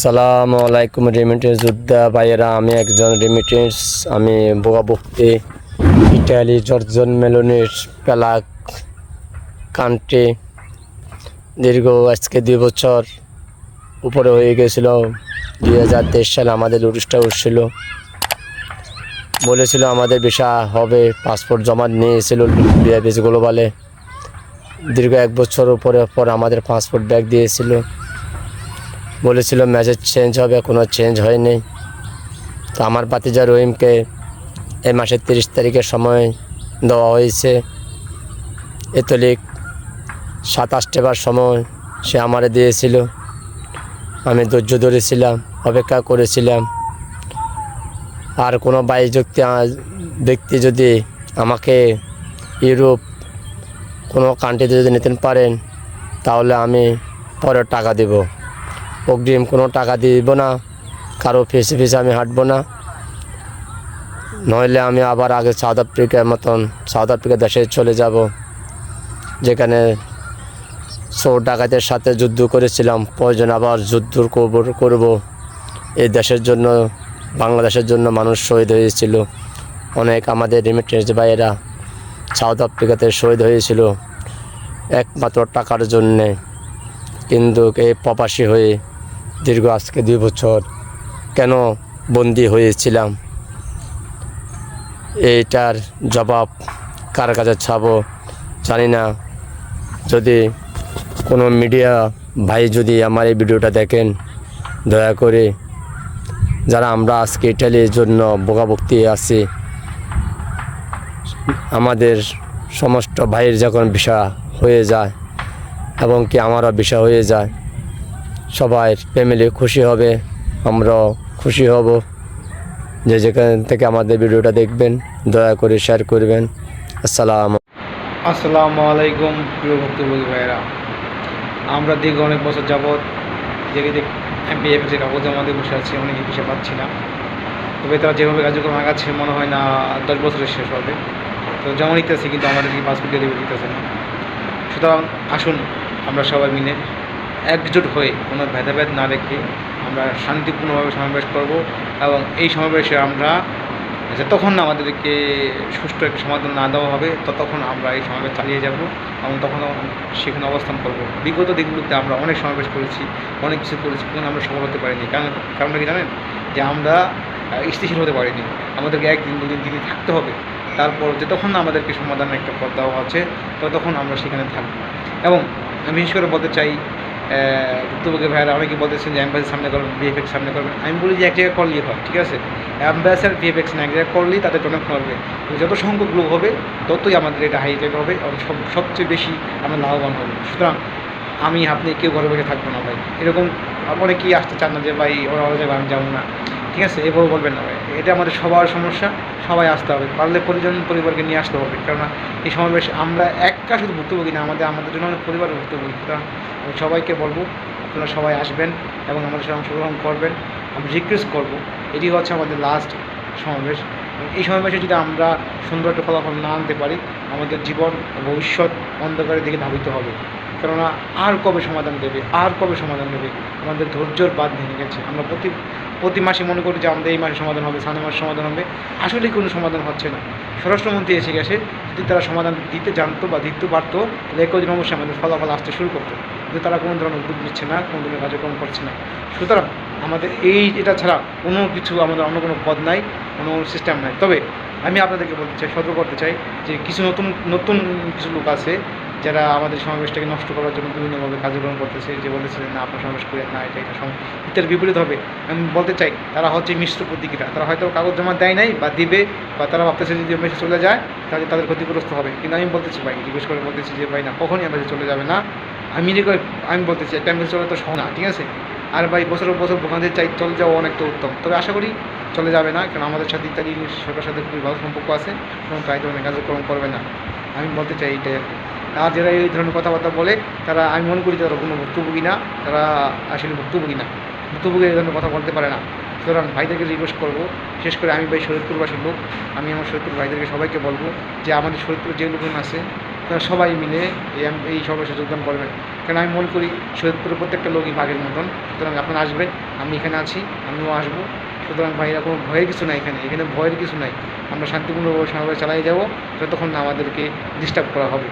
সালামু আলাইকুম রেমিটেন্স যোদ্ধা ভাইয়েরা, আমি একজন রেমিটেন্স আমি বোগাবুক্তি ইটালি, জর্জন মেলনের প্যালাক কান্ট্রি। দীর্ঘ আজকে দুই বছর উপরে হয়ে গেছিল, দুই হাজার তেইশ সালে আমাদের উড়িষ্যা উঠছিল। বলেছিল আমাদের ভিসা হবে, পাসপোর্ট জমা নিয়েছিল বিআইপিস গ্লোবালে। দীর্ঘ এক বছর উপরে পর আমাদের পাসপোর্ট ব্যাগ দিয়েছিল। বলেছিল ম্যাচের চেঞ্জ হবে কোনো চেঞ্জ হয়নি। তো আমার বাতিজা রহিমকে এই মাসের তিরিশ তারিখের সময় দেওয়া হয়েছে। এতলিক সাতাশটাবার সময় সে আমারে দিয়েছিল। আমি ধৈর্য ধরেছিলাম, অপেক্ষা করেছিলাম। আর কোনো বাইশ ব্যক্তি ব্যক্তি যদি আমাকে ইউরোপ কোনো কান্ট্রিতে যদি নিতে পারেন, তাহলে আমি পরে টাকা দেবো। অগ্রিম কোনো টাকা দিব না, কারও ফিসে ফিসে আমি হাঁটবো না। নইলে আমি আবার আগে সাউথ আফ্রিকার মতন, সাউথ আফ্রিকা দেশে চলে যাব, যেখানে চোর ডাকাতের সাথে যুদ্ধ করেছিলাম প্রয়োজন আবার যুদ্ধ করব করব। এই দেশের জন্য, বাংলাদেশের জন্য মানুষ শহীদ হয়েছিল। অনেক আমাদের রিমিটেন্স ভাইয়েরা সাউথ আফ্রিকাতে শহীদ হয়েছিল, একমাত্র টাকার জন্যে। কিন্তু এই প্রবাসী হয়ে দীর্ঘ আজকে দুই বছর কেন বন্দি হয়েছিলাম? এইটার জবাব কার কাছে ছাবো জানি না। যদি কোনো মিডিয়া ভাই যদি আমার এই ভিডিওটা দেখেন, দয়া করে যারা আমরা আজকে ইটালির জন্য বোকাভুক্তি আছি, আমাদের সমস্ত ভাইয়ের যখন বিষয় হয়ে যায় এবং কি আমারও বিষয় হয়ে যায় সবাই ফ্যামিলি খুশি হবে, আমরাও খুশি হব। যে যেখান থেকে আমাদের ভিডিওটা দেখবেন, দয়া করে শেয়ার করবেন। আসসালাম আসসালামু আলাইকুম প্রিয় ভক্তভোগী ভাইরা আমরা দীর্ঘ অনেক বছর যাবৎ যেখানে বিএফএসের কাগজ আমাদের বসে আছি, অনেক হিসেবে পাচ্ছি না। তবে তারা যেভাবে কার্যক্রম আগাচ্ছে, মনে হয় না দশ বছরের শেষ হবে। তো জমা নিতেছি কিন্তু আমাদেরকে পাসপোর্ট ডেলিভারি দিতেছে না। সুতরাং আসুন, আমরা সবাই মিলে একজোট হয়ে কোনো ভেদাভেদ না রেখে আমরা শান্তিপূর্ণভাবে সমাবেশ করব এবং এই সমাবেশে আমরা যতক্ষণ না আমাদেরকে সুষ্ঠু একটা সমাধান না দেওয়া হবে, ততক্ষণ আমরা এই সমাবেশ চালিয়ে যাব এবং তখন সেখানে অবস্থান করব। বিগত দিনগুলোতে আমরা অনেক সমাবেশ করেছি, অনেক কিছু করেছি কিন্তু আমরা সফল হতে পারিনি। কারণ, কারণটা কি জানেন? যে আমরা স্থিতিশীল হতে পারিনি। আমাদেরকে একদিন, দুদিন দিনে থাকতে হবে। তারপর যতক্ষণ আমাদেরকে সমাধানের একটা পথ দেওয়া হচ্ছে, ততক্ষণ আমরা সেখানে থাকব। এবং আমি বিশেষ করে বলতে চাই ভুক্তভোগী ভাইয়েরা অনেকে বলতেছেন যে অ্যাম্বাসির সামনে করবেন, ভিএফএক্স সামনে করবেন। আমি বলি যে এক জায়গায় করলেই হয়, ঠিক আছে? অ্যাম্বাসার, ভিএফএক্স না, এক জায়গায় করলেই তাদের টনক করবে যত সংখ্যক লোক হবে, ততই আমাদের এটা হাই হাইটেক হবে এবং সব, সবচেয়ে বেশি আমরা লাভবান হব। সুতরাং আমি, আপনি কেউ ঘরে বসে থাকব না ভাই। এরকম অনেকেই আসতে চান না যে, ভাই, ওরা ওরা যাবে, আমি যাব না। ঠিক আছে? এভাবে বলবেন না ভাই। এটা আমাদের সবার সমস্যা। সবাই আসতে হবে। পারলে পরিজন পরিবারকে নিয়ে আসতে হবে। কেননা এই সমাবেশ আমরা একা শুধু ভুক্তভোগী না, আমাদের আমাদের জন্য আমাদের পরিবারের ভুক্তভোগী। সুতরাং আমি সবাইকে বলব, আপনারা সবাই আসবেন এবং আমাদের সাথে অংশগ্রহণ করবেন। আমি রিকোয়েস্ট করব, এটি হচ্ছে আমাদের লাস্ট সমাবেশ। এই সমাবেশে যদি আমরা সুন্দর একটা ফলাফল না আনতে পারি, আমাদের জীবন ভবিষ্যৎ অন্ধকারের দিকে ধাবিত হবে। কেননা আর কবে সমাধান দেবে? আর কবে সমাধান দেবে আমাদের ধৈর্যর বাদ ভেঙে গেছে। আমরা প্রতি প্রতি মাসে মনে করি যে আমাদের এই মাসে সমাধান হবে, সামনের মাসে সমাধান হবে। আসলে কোনো সমাধান হচ্ছে না। স্বরাষ্ট্রমন্ত্রী এসে গেছে। যদি তারা সমাধান দিতে জানতো বা দিতে পারতো, তাহলে একই দিন অবশ্যই আমাদের ফলাফল আসতে শুরু করতো। কিন্তু তারা কোনো ধরনের উদ্যোগ নিচ্ছে না, কোনো ধরনের কার্যক্রম করছে না। সুতরাং আমাদের এই, এটা ছাড়া কোনো কিছু আমাদের অন্য কোনো পদ নাই, কোনো সিস্টেম নাই। তবে আমি আপনাদেরকে বলতে চাই, সতর্ক করতে চাই যে কিছু নতুন নতুন কিছু লোক আছে যারা আমাদের সমাবেশটাকে নষ্ট করার জন্য বিভিন্নভাবে কার্যক্রম করতেছে। যে বলতেছে না, আপনার সমাবেশ করে না, এটা এটা এটার বিপরীত হবে। আমি বলতে চাই, তারা হচ্ছে মিশ্র প্রতিক্রিয়া। তারা হয়তো কাগজ জমা দেয় নাই বা দিবে বা তারা ভাবতেছে যদি মেসে চলে যায়, তাহলে তাদের ক্ষতিগ্রস্ত হবে। কিন্তু আমি বলতেছি ভাই, জিজ্ঞেস করে বলতেছি যে ভাই না, কখনই আমাদের চলে যাবে না। আমি আমি বলতেছি একটা মেসে চলে তো সহ না, ঠিক আছে? আর ভাই বছর বছর দোকানদের চাই, চলে যাওয়া অনেকটা উত্তম। তবে আশা করি চলে যাবে না, কারণ আমাদের সাথে ইত্যাদি সরকারের সাথে খুবই ভালো সম্পর্ক আছে এবং তাই ধরনের কার্যক্রম করবে না। আমি বলতে চাই এইটাই আর। আর যারা এই ধরনের কথাবার্তা বলে, তারা আমি মনে করি তারা কোনো ভুক্তভোগী না, তারা আসলে ভুক্তভোগী না। ভুক্তভোগী এই ধরনের কথা বলতে পারে না। সুতরাং ভাইদেরকে রিকোয়েস্ট করব, বিশেষ করে আমি ভাই শরীরপুরবাসীর লোক, আমি আমার শরীরপুর ভাইদেরকে সবাইকে বলব যে আমাদের শরীরপুর যে লোকজন আছে, তারা সবাই মিলে এই সমাবেশে যোগদান করবেন। কারণ আমি মনে করি সৈয়দপুরের প্রত্যেকটা লোকই বাঘের মতন। সুতরাং আপনারা আসবেন, আমি এখানে আছি, আমিও আসব। সুতরাং ভাইরা কোনো ভয়ের কিছু নাই এখানে। এখানে ভয়ের কিছু নাই। আমরা শান্তিপূর্ণভাবে সমাবেশ চালাই যাব। যতক্ষণ না আমাদেরকে ডিস্টার্ব করা হবে।